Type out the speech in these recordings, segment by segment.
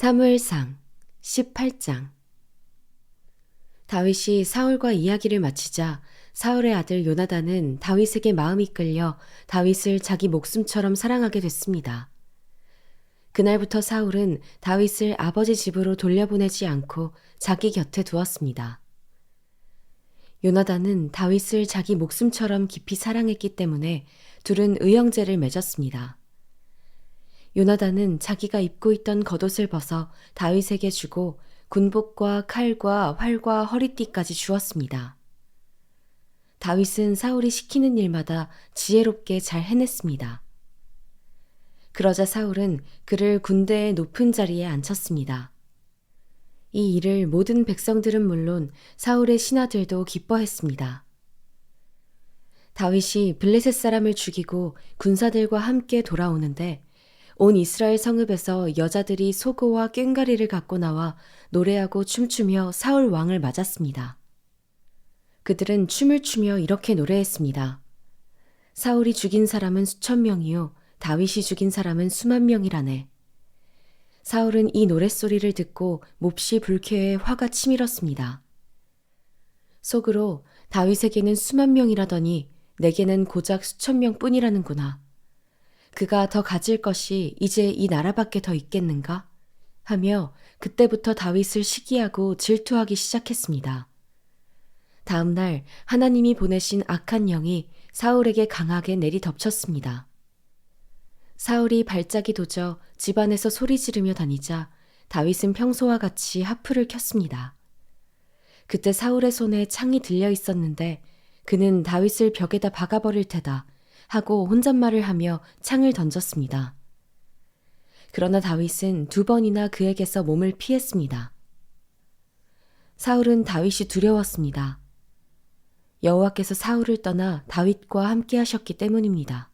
사무엘상 18장 다윗이 사울과 이야기를 마치자 사울의 아들 요나단은 다윗에게 마음이 끌려 다윗을 자기 목숨처럼 사랑하게 됐습니다. 그날부터 사울은 다윗을 아버지 집으로 돌려보내지 않고 자기 곁에 두었습니다. 요나단은 다윗을 자기 목숨처럼 깊이 사랑했기 때문에 둘은 의형제를 맺었습니다. 요나단은 자기가 입고 있던 겉옷을 벗어 다윗에게 주고 군복과 칼과 활과 허리띠까지 주었습니다. 다윗은 사울이 시키는 일마다 지혜롭게 잘 해냈습니다. 그러자 사울은 그를 군대의 높은 자리에 앉혔습니다. 이 일을 모든 백성들은 물론 사울의 신하들도 기뻐했습니다. 다윗이 블레셋 사람을 죽이고 군사들과 함께 돌아오는데 온 이스라엘 성읍에서 여자들이 소고와 꽹가리를 갖고 나와 노래하고 춤추며 사울 왕을 맞았습니다. 그들은 춤을 추며 이렇게 노래했습니다. 사울이 죽인 사람은 수천 명이요 다윗이 죽인 사람은 수만 명이라네. 사울은 이 노랫소리를 듣고 몹시 불쾌해 화가 치밀었습니다. 속으로 다윗에게는 수만 명이라더니 내게는 고작 수천 명뿐이라는구나. 그가 더 가질 것이 이제 이 나라밖에 더 있겠는가? 하며 그때부터 다윗을 시기하고 질투하기 시작했습니다. 다음 날 하나님이 보내신 악한 영이 사울에게 강하게 내리 덮쳤습니다. 사울이 발작이 도져 집안에서 소리 지르며 다니자 다윗은 평소와 같이 하프를 켰습니다. 그때 사울의 손에 창이 들려 있었는데 그는 다윗을 벽에다 박아버릴 테다 하고 혼잣말을 하며 창을 던졌습니다. 그러나 다윗은 두 번이나 그에게서 몸을 피했습니다. 사울은 다윗이 두려웠습니다. 여호와께서 사울을 떠나 다윗과 함께 하셨기 때문입니다.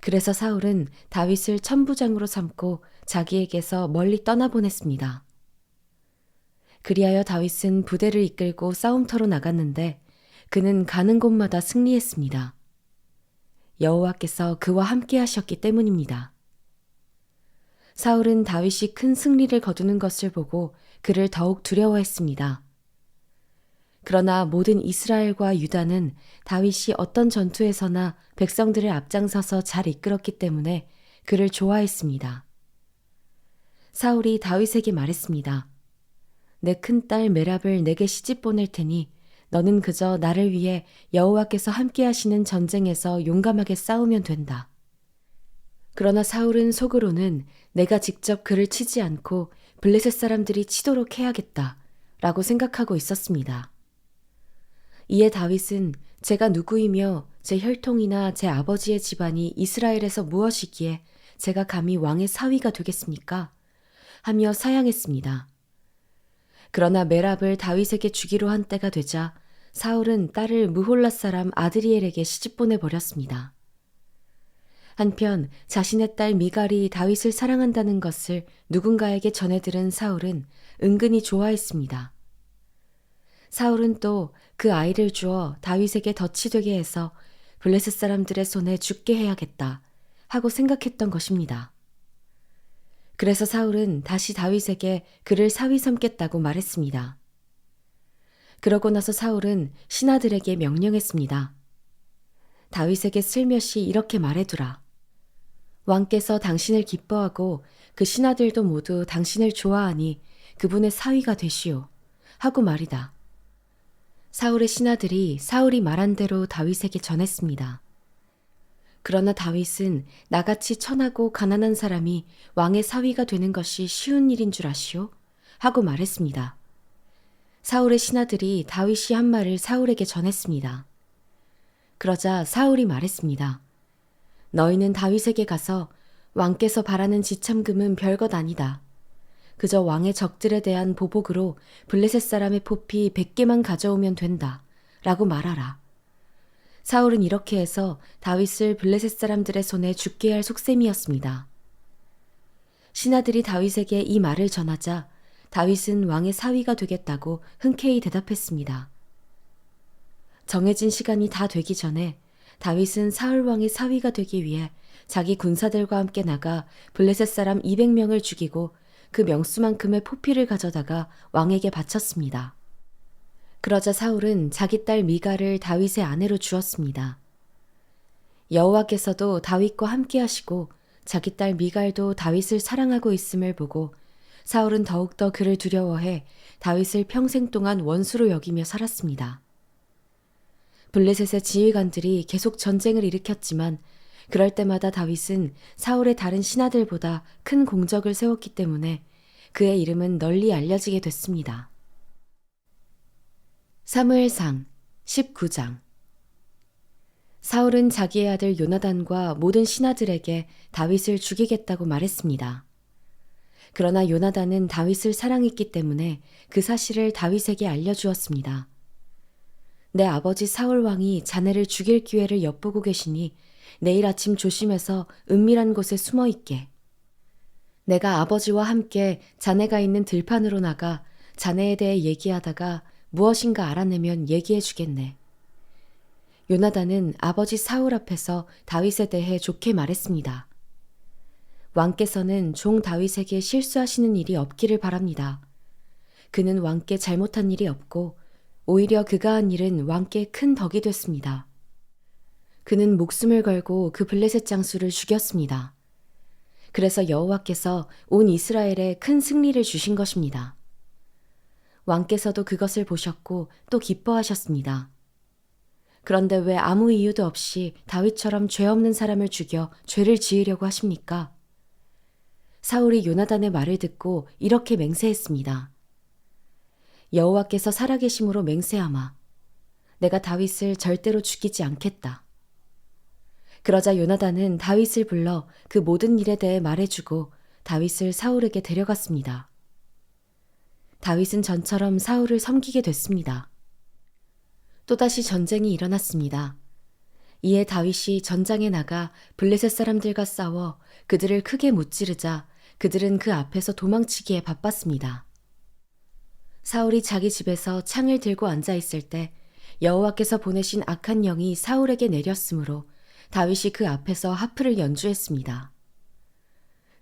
그래서 사울은 다윗을 천부장으로 삼고 자기에게서 멀리 떠나보냈습니다. 그리하여 다윗은 부대를 이끌고 싸움터로 나갔는데 그는 가는 곳마다 승리했습니다. 여호와께서 그와 함께 하셨기 때문입니다. 사울은 다윗이 큰 승리를 거두는 것을 보고 그를 더욱 두려워했습니다. 그러나 모든 이스라엘과 유다는 다윗이 어떤 전투에서나 백성들을 앞장서서 잘 이끌었기 때문에 그를 좋아했습니다. 사울이 다윗에게 말했습니다. 내 큰딸 메랍을 내게 시집 보낼 테니 너는 그저 나를 위해 여호와께서 함께 하시는 전쟁에서 용감하게 싸우면 된다. 그러나 사울은 속으로는 내가 직접 그를 치지 않고 블레셋 사람들이 치도록 해야겠다. 라고 생각하고 있었습니다. 이에 다윗은 제가 누구이며 제 혈통이나 제 아버지의 집안이 이스라엘에서 무엇이기에 제가 감히 왕의 사위가 되겠습니까? 하며 사양했습니다. 그러나 메랍을 다윗에게 주기로 한 때가 되자 사울은 딸을 무홀라 사람 아드리엘에게 시집 보내 버렸습니다. 한편 자신의 딸 미갈이 다윗을 사랑한다는 것을 누군가에게 전해 들은 사울은 은근히 좋아했습니다. 사울은 또 그 아이를 주어 다윗에게 덫이 되게 해서 블레셋 사람들의 손에 죽게 해야겠다 하고 생각했던 것입니다. 그래서 사울은 다시 다윗에게 그를 사위 삼겠다고 말했습니다. 그러고 나서 사울은 신하들에게 명령했습니다. 다윗에게 슬며시 이렇게 말해두라. 왕께서 당신을 기뻐하고 그 신하들도 모두 당신을 좋아하니 그분의 사위가 되시오. 하고 말이다. 사울의 신하들이 사울이 말한 대로 다윗에게 전했습니다. 그러나 다윗은 나같이 천하고 가난한 사람이 왕의 사위가 되는 것이 쉬운 일인 줄 아시오? 하고 말했습니다. 사울의 신하들이 다윗이 한 말을 사울에게 전했습니다. 그러자 사울이 말했습니다. 너희는 다윗에게 가서 왕께서 바라는 지참금은 별것 아니다. 그저 왕의 적들에 대한 보복으로 블레셋 사람의 포피 100개만 가져오면 된다. 라고 말하라. 사울은 이렇게 해서 다윗을 블레셋 사람들의 손에 죽게 할 속셈이었습니다. 신하들이 다윗에게 이 말을 전하자 다윗은 왕의 사위가 되겠다고 흔쾌히 대답했습니다. 정해진 시간이 다 되기 전에 다윗은 사울 왕의 사위가 되기 위해 자기 군사들과 함께 나가 블레셋 사람 200명을 죽이고 그 명수만큼의 포피를 가져다가 왕에게 바쳤습니다. 그러자 사울은 자기 딸 미가를 다윗의 아내로 주었습니다. 여호와께서도 다윗과 함께 하시고 자기 딸 미갈도 다윗을 사랑하고 있음을 보고 사울은 더욱더 그를 두려워해 다윗을 평생 동안 원수로 여기며 살았습니다. 블레셋의 지휘관들이 계속 전쟁을 일으켰지만 그럴 때마다 다윗은 사울의 다른 신하들보다 큰 공적을 세웠기 때문에 그의 이름은 널리 알려지게 됐습니다. 사무엘상 19장 사울은 자기의 아들 요나단과 모든 신하들에게 다윗을 죽이겠다고 말했습니다. 그러나 요나단은 다윗을 사랑했기 때문에 그 사실을 다윗에게 알려주었습니다. 내 아버지 사울 왕이 자네를 죽일 기회를 엿보고 계시니 내일 아침 조심해서 은밀한 곳에 숨어 있게. 내가 아버지와 함께 자네가 있는 들판으로 나가 자네에 대해 얘기하다가 무엇인가 알아내면 얘기해 주겠네. 요나단은 아버지 사울 앞에서 다윗에 대해 좋게 말했습니다. 왕께서는 종 다윗에게 실수하시는 일이 없기를 바랍니다. 그는 왕께 잘못한 일이 없고 오히려 그가 한 일은 왕께 큰 덕이 됐습니다. 그는 목숨을 걸고 그 블레셋 장수를 죽였습니다. 그래서 여호와께서 온 이스라엘에 큰 승리를 주신 것입니다. 왕께서도 그것을 보셨고 또 기뻐하셨습니다. 그런데 왜 아무 이유도 없이 다윗처럼 죄 없는 사람을 죽여 죄를 지으려고 하십니까? 사울이 요나단의 말을 듣고 이렇게 맹세했습니다. 여호와께서 살아계심으로 맹세하마. 내가 다윗을 절대로 죽이지 않겠다. 그러자 요나단은 다윗을 불러 그 모든 일에 대해 말해주고 다윗을 사울에게 데려갔습니다. 다윗은 전처럼 사울을 섬기게 됐습니다. 또다시 전쟁이 일어났습니다. 이에 다윗이 전장에 나가 블레셋 사람들과 싸워 그들을 크게 무찌르자 그들은 그 앞에서 도망치기에 바빴습니다. 사울이 자기 집에서 창을 들고 앉아 있을 때 여호와께서 보내신 악한 영이 사울에게 내렸으므로 다윗이 그 앞에서 하프를 연주했습니다.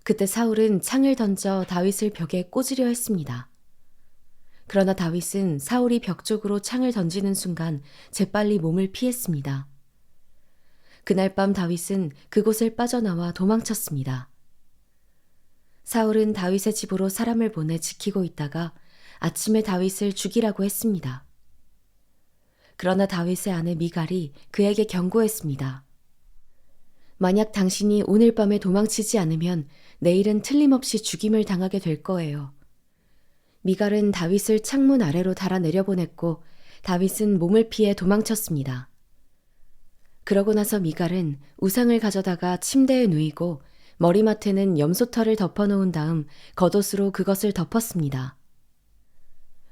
그때 사울은 창을 던져 다윗을 벽에 꽂으려 했습니다. 그러나 다윗은 사울이 벽 쪽으로 창을 던지는 순간 재빨리 몸을 피했습니다. 그날 밤 다윗은 그곳을 빠져나와 도망쳤습니다. 사울은 다윗의 집으로 사람을 보내 지키고 있다가 아침에 다윗을 죽이라고 했습니다. 그러나 다윗의 아내 미갈이 그에게 경고했습니다. 만약 당신이 오늘 밤에 도망치지 않으면 내일은 틀림없이 죽임을 당하게 될 거예요. 미갈은 다윗을 창문 아래로 달아 내려보냈고 다윗은 몸을 피해 도망쳤습니다. 그러고 나서 미갈은 우상을 가져다가 침대에 누이고 머리맡에는 염소털을 덮어놓은 다음 겉옷으로 그것을 덮었습니다.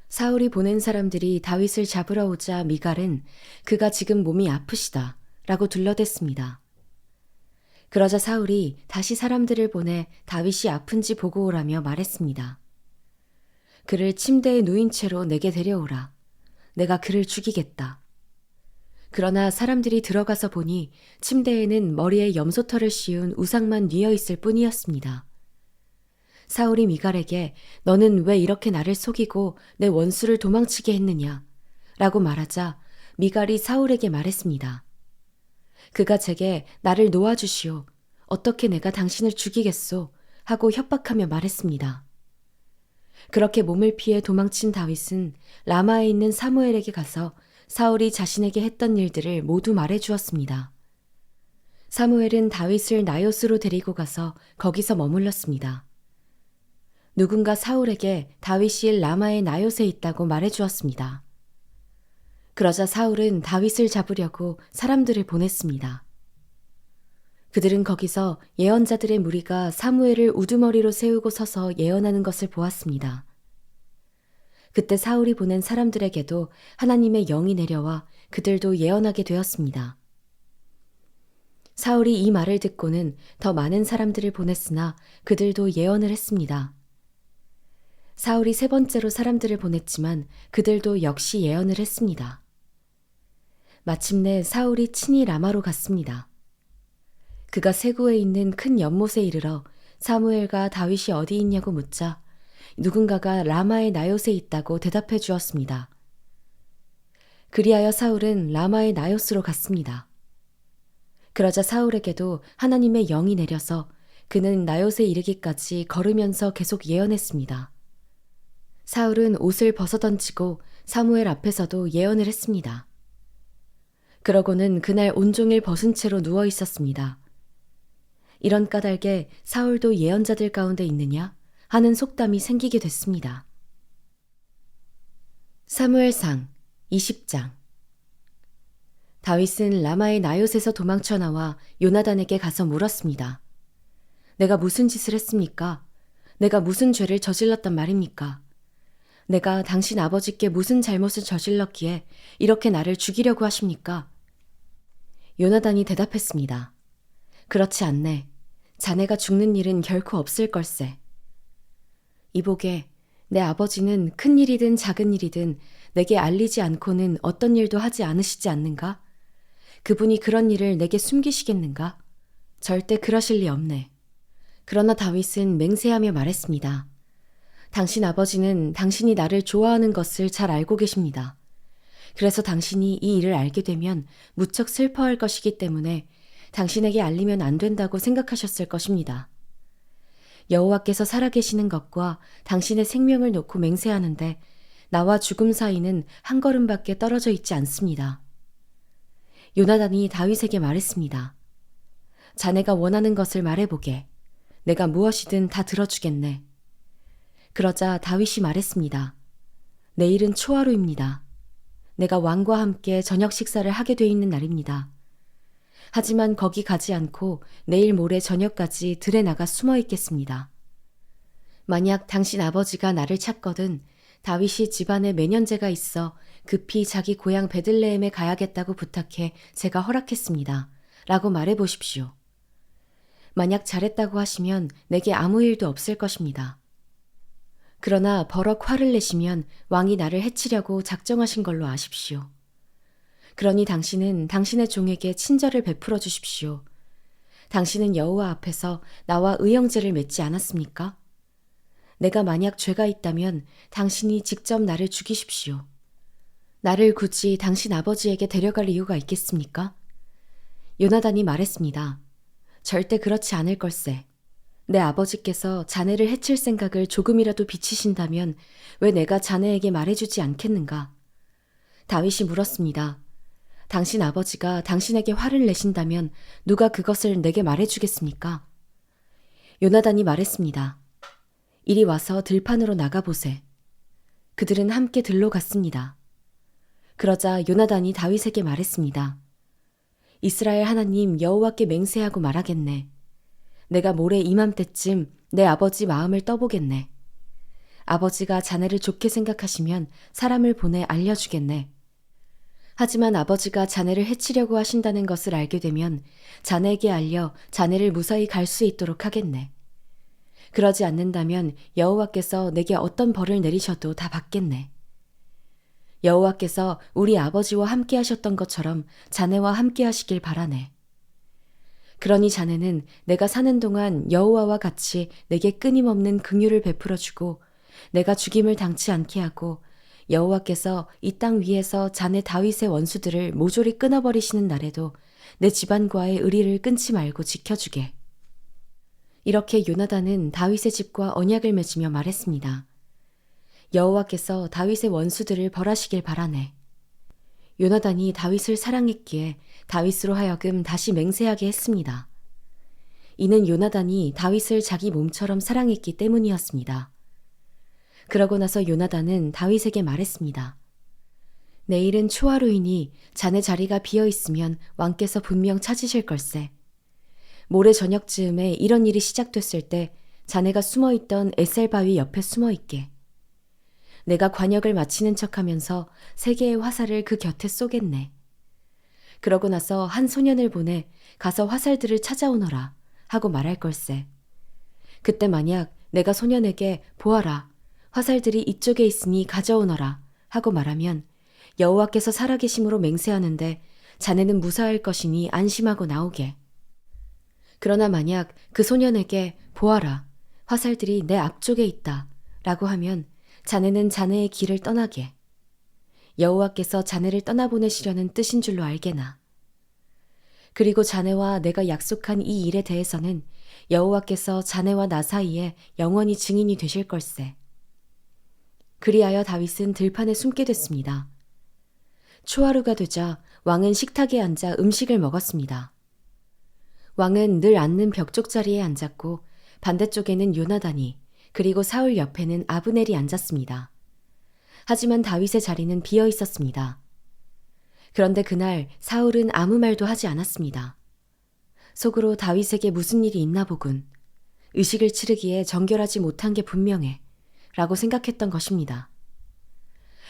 사울이 보낸 사람들이 다윗을 잡으러 오자 미갈은 그가 지금 몸이 아프시다 라고 둘러댔습니다. 그러자 사울이 다시 사람들을 보내 다윗이 아픈지 보고 오라며 말했습니다. 그를 침대에 누인 채로 내게 데려오라. 내가 그를 죽이겠다. 그러나 사람들이 들어가서 보니 침대에는 머리에 염소털을 씌운 우상만 뉘어 있을 뿐이었습니다. 사울이 미갈에게 너는 왜 이렇게 나를 속이고 내 원수를 도망치게 했느냐? 라고 말하자 미갈이 사울에게 말했습니다. 그가 제게 나를 놓아주시오. 어떻게 내가 당신을 죽이겠소? 하고 협박하며 말했습니다. 그렇게 몸을 피해 도망친 다윗은 라마에 있는 사무엘에게 가서 사울이 자신에게 했던 일들을 모두 말해 주었습니다. 사무엘은 다윗을 나요스로 데리고 가서 거기서 머물렀습니다. 누군가 사울에게 다윗이 라마의 나요스에 있다고 말해 주었습니다. 그러자 사울은 다윗을 잡으려고 사람들을 보냈습니다. 그들은 거기서 예언자들의 무리가 사무엘을 우두머리로 세우고 서서 예언하는 것을 보았습니다. 그때 사울이 보낸 사람들에게도 하나님의 영이 내려와 그들도 예언하게 되었습니다. 사울이 이 말을 듣고는 더 많은 사람들을 보냈으나 그들도 예언을 했습니다. 사울이 세 번째로 사람들을 보냈지만 그들도 역시 예언을 했습니다. 마침내 사울이 친히 라마로 갔습니다. 그가 세구에 있는 큰 연못에 이르러 사무엘과 다윗이 어디 있냐고 묻자 누군가가 라마의 나요스에 있다고 대답해 주었습니다. 그리하여 사울은 라마의 나요스로 갔습니다. 그러자 사울에게도 하나님의 영이 내려서 그는 나요스에 이르기까지 걸으면서 계속 예언했습니다. 사울은 옷을 벗어던지고 사무엘 앞에서도 예언을 했습니다. 그러고는 그날 온종일 벗은 채로 누워 있었습니다. 이런 까닭에 사울도 예언자들 가운데 있느냐 하는 속담이 생기게 됐습니다. 사무엘상 20장 다윗은 라마의 나요스에서 도망쳐 나와 요나단에게 가서 물었습니다. 내가 무슨 짓을 했습니까? 내가 무슨 죄를 저질렀단 말입니까? 내가 당신 아버지께 무슨 잘못을 저질렀기에 이렇게 나를 죽이려고 하십니까? 요나단이 대답했습니다. 그렇지 않네. 자네가 죽는 일은 결코 없을 걸세. 이보게, 내 아버지는 큰 일이든 작은 일이든 내게 알리지 않고는 어떤 일도 하지 않으시지 않는가? 그분이 그런 일을 내게 숨기시겠는가? 절대 그러실 리 없네. 그러나 다윗은 맹세하며 말했습니다. 당신 아버지는 당신이 나를 좋아하는 것을 잘 알고 계십니다. 그래서 당신이 이 일을 알게 되면 무척 슬퍼할 것이기 때문에 당신에게 알리면 안 된다고 생각하셨을 것입니다. 여호와께서 살아계시는 것과 당신의 생명을 놓고 맹세하는데 나와 죽음 사이는 한 걸음밖에 떨어져 있지 않습니다. 요나단이 다윗에게 말했습니다. 자네가 원하는 것을 말해보게. 내가 무엇이든 다 들어주겠네. 그러자 다윗이 말했습니다. 내일은 초하루입니다. 내가 왕과 함께 저녁 식사를 하게 돼 있는 날입니다. 하지만 거기 가지 않고 내일 모레 저녁까지 들에 나가 숨어 있겠습니다. 만약 당신 아버지가 나를 찾거든 다윗이 집안에 매년제가 있어 급히 자기 고향 베들레헴에 가야겠다고 부탁해 제가 허락했습니다. 라고 말해 보십시오. 만약 잘했다고 하시면 내게 아무 일도 없을 것입니다. 그러나 버럭 화를 내시면 왕이 나를 해치려고 작정하신 걸로 아십시오. 그러니 당신은 당신의 종에게 친절을 베풀어 주십시오. 당신은 여호와 앞에서 나와 의형제를 맺지 않았습니까? 내가 만약 죄가 있다면 당신이 직접 나를 죽이십시오. 나를 굳이 당신 아버지에게 데려갈 이유가 있겠습니까? 요나단이 말했습니다. 절대 그렇지 않을 걸세. 내 아버지께서 자네를 해칠 생각을 조금이라도 비치신다면 왜 내가 자네에게 말해주지 않겠는가? 다윗이 물었습니다. 당신 아버지가 당신에게 화를 내신다면 누가 그것을 내게 말해주겠습니까? 요나단이 말했습니다. 이리 와서 들판으로 나가보세. 그들은 함께 들로 갔습니다. 그러자 요나단이 다윗에게 말했습니다. 이스라엘 하나님 여호와께 맹세하고 말하겠네. 내가 모레 이맘때쯤 내 아버지 마음을 떠보겠네. 아버지가 자네를 좋게 생각하시면 사람을 보내 알려주겠네. 하지만 아버지가 자네를 해치려고 하신다는 것을 알게 되면 자네에게 알려 자네를 무사히 갈 수 있도록 하겠네. 그러지 않는다면 여호와께서 내게 어떤 벌을 내리셔도 다 받겠네. 여호와께서 우리 아버지와 함께 하셨던 것처럼 자네와 함께 하시길 바라네. 그러니 자네는 내가 사는 동안 여호와와 같이 내게 끊임없는 긍휼을 베풀어 주고 내가 죽임을 당치 않게 하고 여호와께서 이 땅 위에서 자네 다윗의 원수들을 모조리 끊어버리시는 날에도 내 집안과의 의리를 끊지 말고 지켜주게. 이렇게 요나단은 다윗의 집과 언약을 맺으며 말했습니다. 여호와께서 다윗의 원수들을 벌하시길 바라네. 요나단이 다윗을 사랑했기에 다윗으로 하여금 다시 맹세하게 했습니다. 이는 요나단이 다윗을 자기 몸처럼 사랑했기 때문이었습니다. 그러고 나서 요나단은 다윗에게 말했습니다. 내일은 초하루이니 자네 자리가 비어 있으면 왕께서 분명 찾으실 걸세. 모레 저녁쯤에 이런 일이 시작됐을 때 자네가 숨어 있던 에셀 바위 옆에 숨어 있게. 내가 관역을 마치는 척 하면서 세 개의 화살을 그 곁에 쏘겠네. 그러고 나서 한 소년을 보내 가서 화살들을 찾아오너라 하고 말할 걸세. 그때 만약 내가 소년에게 보아라. 화살들이 이쪽에 있으니 가져오너라 하고 말하면 여호와께서 살아계심으로 맹세하는데 자네는 무사할 것이니 안심하고 나오게. 그러나 만약 그 소년에게 보아라. 화살들이 내 앞쪽에 있다. 라고 하면 자네는 자네의 길을 떠나게. 여호와께서 자네를 떠나보내시려는 뜻인 줄로 알게나. 그리고 자네와 내가 약속한 이 일에 대해서는 여호와께서 자네와 나 사이에 영원히 증인이 되실 걸세. 그리하여 다윗은 들판에 숨게 됐습니다. 초하루가 되자 왕은 식탁에 앉아 음식을 먹었습니다. 왕은 늘 앉는 벽쪽 자리에 앉았고 반대쪽에는 요나단이 그리고 사울 옆에는 아브넬이 앉았습니다. 하지만 다윗의 자리는 비어 있었습니다. 그런데 그날 사울은 아무 말도 하지 않았습니다. 속으로 다윗에게 무슨 일이 있나 보군. 의식을 치르기에 정결하지 못한 게 분명해. 라고 생각했던 것입니다.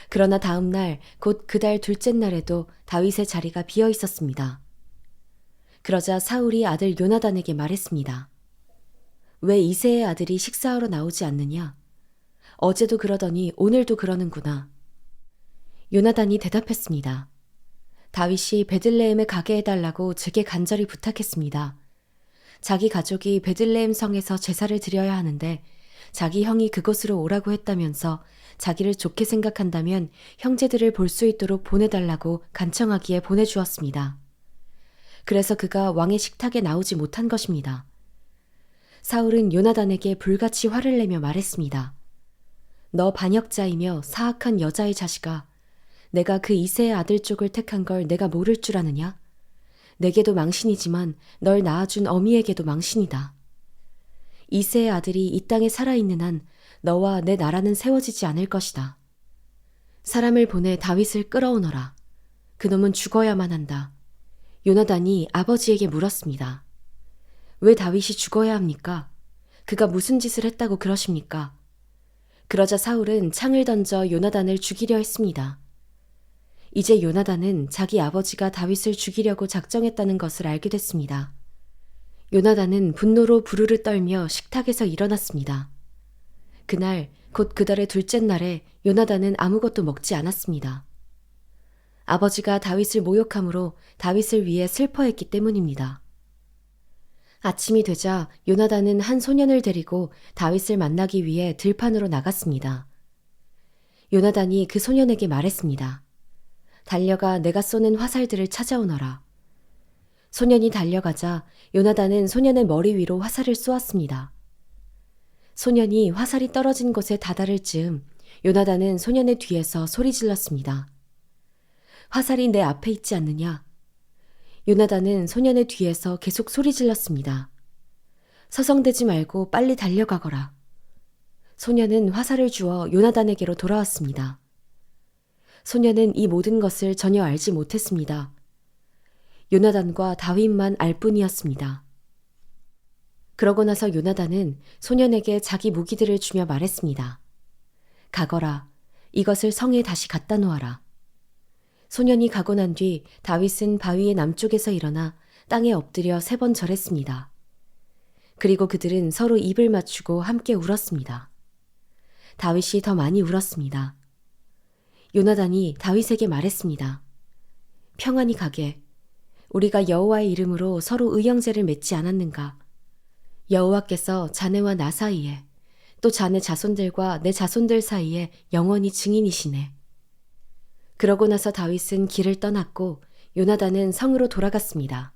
그러나 다음 날, 곧 그 달 둘째 날에도 다윗의 자리가 비어 있었습니다. 그러자 사울이 아들 요나단에게 말했습니다. 왜 이세의 아들이 식사하러 나오지 않느냐? 어제도 그러더니 오늘도 그러는구나. 요나단이 대답했습니다. 다윗이 베들레헴에 가게 해달라고 제게 간절히 부탁했습니다. 자기 가족이 베들레헴 성에서 제사를 드려야 하는데 자기 형이 그곳으로 오라고 했다면서 자기를 좋게 생각한다면 형제들을 볼 수 있도록 보내달라고 간청하기에 보내주었습니다. 그래서 그가 왕의 식탁에 나오지 못한 것입니다. 사울은 요나단에게 불같이 화를 내며 말했습니다. 너 반역자이며 사악한 여자의 자식아, 내가 그 이세의 아들 쪽을 택한 걸 내가 모를 줄 아느냐? 내게도 망신이지만 널 낳아준 어미에게도 망신이다. 이세의 아들이 이 땅에 살아있는 한 너와 내 나라는 세워지지 않을 것이다. 사람을 보내 다윗을 끌어오너라. 그놈은 죽어야만 한다. 요나단이 아버지에게 물었습니다. 왜 다윗이 죽어야 합니까? 그가 무슨 짓을 했다고 그러십니까? 그러자 사울은 창을 던져 요나단을 죽이려 했습니다. 이제 요나단은 자기 아버지가 다윗을 죽이려고 작정했다는 것을 알게 됐습니다. 요나단은 분노로 부르르 떨며 식탁에서 일어났습니다. 그날 곧 그달의 둘째 날에 요나단은 아무것도 먹지 않았습니다. 아버지가 다윗을 모욕함으로 다윗을 위해 슬퍼했기 때문입니다. 아침이 되자 요나단은 한 소년을 데리고 다윗을 만나기 위해 들판으로 나갔습니다. 요나단이 그 소년에게 말했습니다. 달려가 내가 쏘는 화살들을 찾아오너라. 소년이 달려가자 요나단은 소년의 머리 위로 화살을 쏘았습니다. 소년이 화살이 떨어진 곳에 다다를 즈음 요나단은 소년의 뒤에서 소리 질렀습니다. 화살이 내 앞에 있지 않느냐? 요나단은 소년의 뒤에서 계속 소리 질렀습니다. 서성대지 말고 빨리 달려가거라. 소년은 화살을 주어 요나단에게로 돌아왔습니다. 소년은 이 모든 것을 전혀 알지 못했습니다. 요나단과 다윗만 알 뿐이었습니다. 그러고 나서 요나단은 소년에게 자기 무기들을 주며 말했습니다. 가거라. 이것을 성에 다시 갖다 놓아라. 소년이 가고 난 뒤 다윗은 바위의 남쪽에서 일어나 땅에 엎드려 세 번 절했습니다. 그리고 그들은 서로 입을 맞추고 함께 울었습니다. 다윗이 더 많이 울었습니다. 요나단이 다윗에게 말했습니다. 평안히 가게. 우리가 여호와의 이름으로 서로 의형제를 맺지 않았는가? 여호와께서 자네와 나 사이에 또 자네 자손들과 내 자손들 사이에 영원히 증인이시네. 그러고 나서 다윗은 길을 떠났고 요나단은 성으로 돌아갔습니다.